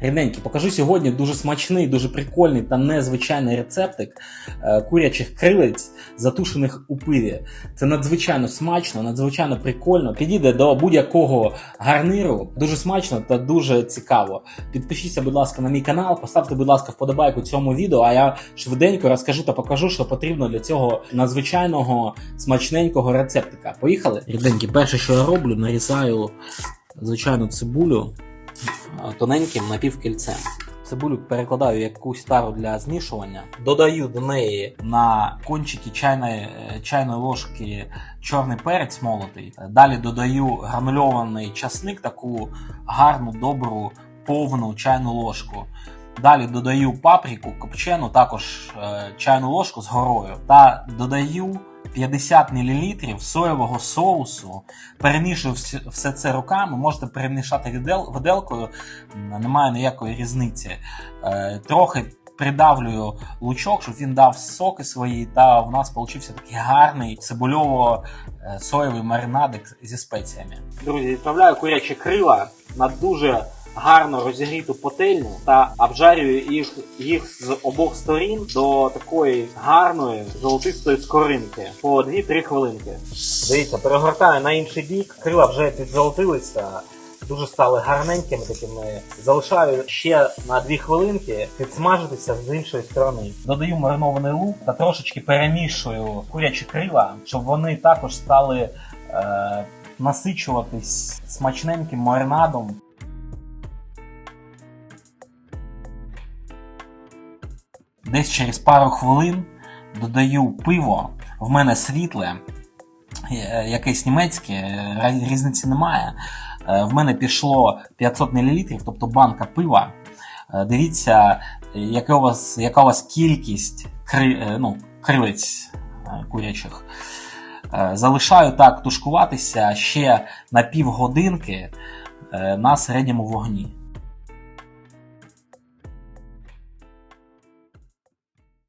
Рідненькі, покажу сьогодні дуже смачний, дуже прикольний та незвичайний рецептик е, курячих крилець, затушених у пиві. Це надзвичайно смачно, надзвичайно прикольно. Підійде до будь-якого гарниру. Дуже смачно та дуже цікаво. Підпишіться, будь ласка, на мій канал, поставте, будь ласка, вподобайку цьому відео, а я швиденько розкажу та покажу, що потрібно для цього надзвичайного смачненького рецептика. Поїхали? Рідненькі, перше, що я роблю, нарізаю звичайну цибулю тоненьким напівкільцем. Цибулю перекладаю якусь тару для змішування. Додаю до неї на кончики чайної, е, чайної ложки чорний перець молотий. Далі додаю гранульований часник, таку гарну, добру, повну чайну ложку. Далі додаю паприку копчену, також е, чайну ложку з горою. Та додаю 50 мл соєвого соусу. Перемішую все це руками. Можете перемішати виделкою, немає ніякої різниці. Е, Трохи придавлюю лучок, щоб він дав соки свої, та в нас получився такий гарний цибульово-соєвий маринадик зі спеціями. Друзі, відправляю курячі крила на дуже гарно розігріту пательню та обжарюю їх, їх з обох сторін до такої гарної золотистої скоринки по 2-3 хвилинки. Дивіться, перегортаю на інший бік, крила вже підзолотилися. Дуже стали гарненькими такими. Залишаю ще на 2 хвилинки підсмажитися з іншої сторони. Додаю маринований лук та трошечки перемішую курячі крила, щоб вони також стали е, насичуватись смачненьким маринадом. Десь через пару хвилин додаю пиво. В мене світле, е, якесь німецьке, е, різниці немає. Е, В мене пішло 500 мл, тобто банка пива. Е, Дивіться, е, яка у вас, яка у вас кількість кри, е, ну, крилець е, курячих. Е, Залишаю так тушкуватися ще на півгодинки е, на середньому вогні.